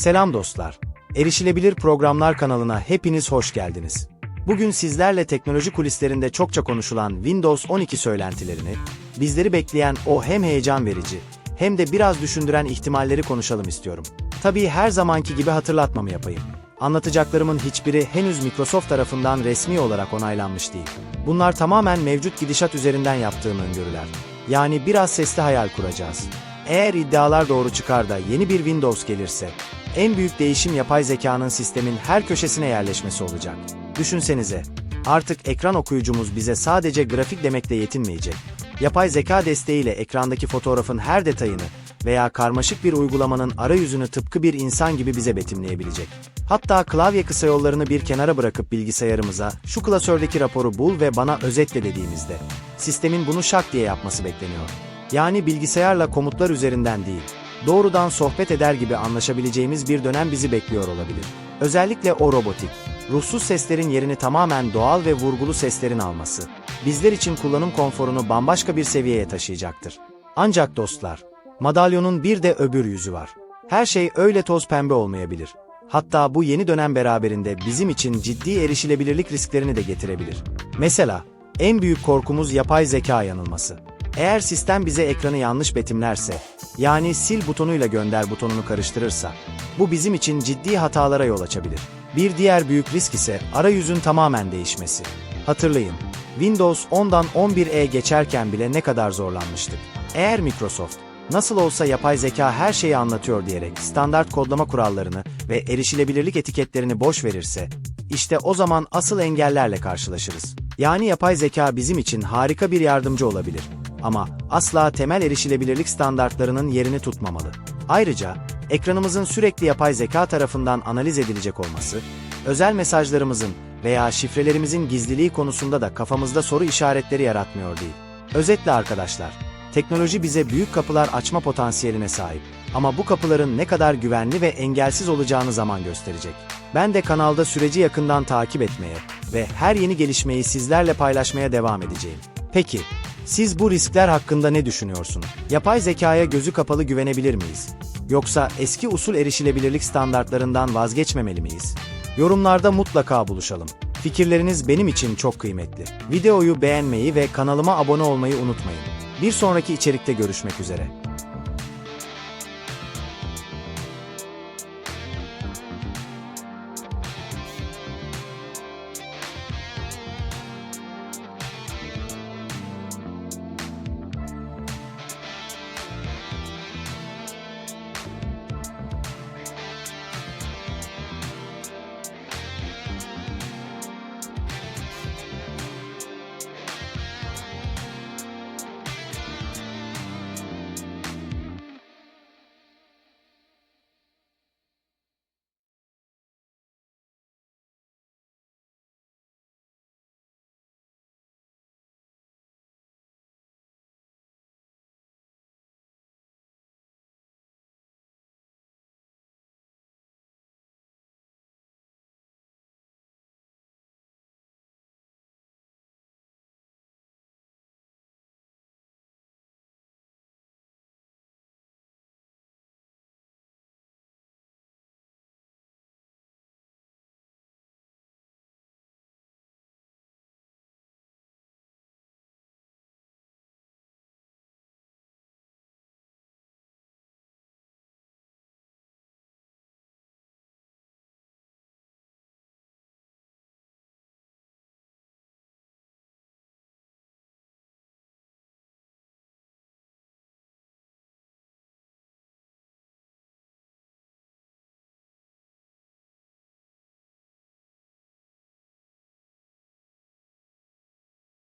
Selam dostlar. Erişilebilir Programlar kanalına hepiniz hoş geldiniz. Bugün sizlerle teknoloji kulislerinde çokça konuşulan Windows 12 söylentilerini, bizleri bekleyen o hem heyecan verici hem de biraz düşündüren ihtimalleri konuşalım istiyorum. Tabii her zamanki gibi hatırlatmamı yapayım. Anlatacaklarımın hiçbiri henüz Microsoft tarafından resmi olarak onaylanmış değil. Bunlar tamamen mevcut gidişat üzerinden yaptığım öngörüler. Yani biraz sesli hayal kuracağız. Eğer iddialar doğru çıkar da yeni bir Windows gelirse, en büyük değişim yapay zekanın sistemin her köşesine yerleşmesi olacak. Düşünsenize, artık ekran okuyucumuz bize sadece grafik demekle yetinmeyecek. Yapay zeka desteğiyle ekrandaki fotoğrafın her detayını veya karmaşık bir uygulamanın arayüzünü tıpkı bir insan gibi bize betimleyebilecek. Hatta klavye kısa yollarını bir kenara bırakıp bilgisayarımıza şu klasördeki raporu bul ve bana özetle dediğimizde, sistemin bunu şak diye yapması bekleniyor. Yani bilgisayarla komutlar üzerinden değil, doğrudan sohbet eder gibi anlaşabileceğimiz bir dönem bizi bekliyor olabilir. Özellikle o robotik, ruhsuz seslerin yerini tamamen doğal ve vurgulu seslerin alması, bizler için kullanım konforunu bambaşka bir seviyeye taşıyacaktır. Ancak dostlar, madalyonun bir de öbür yüzü var. Her şey öyle toz pembe olmayabilir. Hatta bu yeni dönem beraberinde bizim için ciddi erişilebilirlik risklerini de getirebilir. Mesela, en büyük korkumuz yapay zeka yanılması. Eğer sistem bize ekranı yanlış betimlerse, yani sil butonuyla gönder butonunu karıştırırsa, bu bizim için ciddi hatalara yol açabilir. Bir diğer büyük risk ise arayüzün tamamen değişmesi. Hatırlayın, Windows 10'dan 11'e geçerken bile ne kadar zorlanmıştık. Eğer Microsoft, nasıl olsa yapay zeka her şeyi anlatıyor diyerek standart kodlama kurallarını ve erişilebilirlik etiketlerini boş verirse, işte o zaman asıl engellerle karşılaşırız. Yani yapay zeka bizim için harika bir yardımcı olabilir. Ama asla temel erişilebilirlik standartlarının yerini tutmamalı. Ayrıca, ekranımızın sürekli yapay zeka tarafından analiz edilecek olması, özel mesajlarımızın veya şifrelerimizin gizliliği konusunda da kafamızda soru işaretleri yaratmıyor değil. Özetle arkadaşlar, teknoloji bize büyük kapılar açma potansiyeline sahip. Ama bu kapıların ne kadar güvenli ve engelsiz olacağını zaman gösterecek. Ben de kanalda süreci yakından takip etmeye ve her yeni gelişmeyi sizlerle paylaşmaya devam edeceğim. Peki, siz bu riskler hakkında ne düşünüyorsunuz? Yapay zekaya gözü kapalı güvenebilir miyiz? Yoksa eski usul erişilebilirlik standartlarından vazgeçmemeli miyiz? Yorumlarda mutlaka buluşalım. Fikirleriniz benim için çok kıymetli. Videoyu beğenmeyi ve kanalıma abone olmayı unutmayın. Bir sonraki içerikte görüşmek üzere.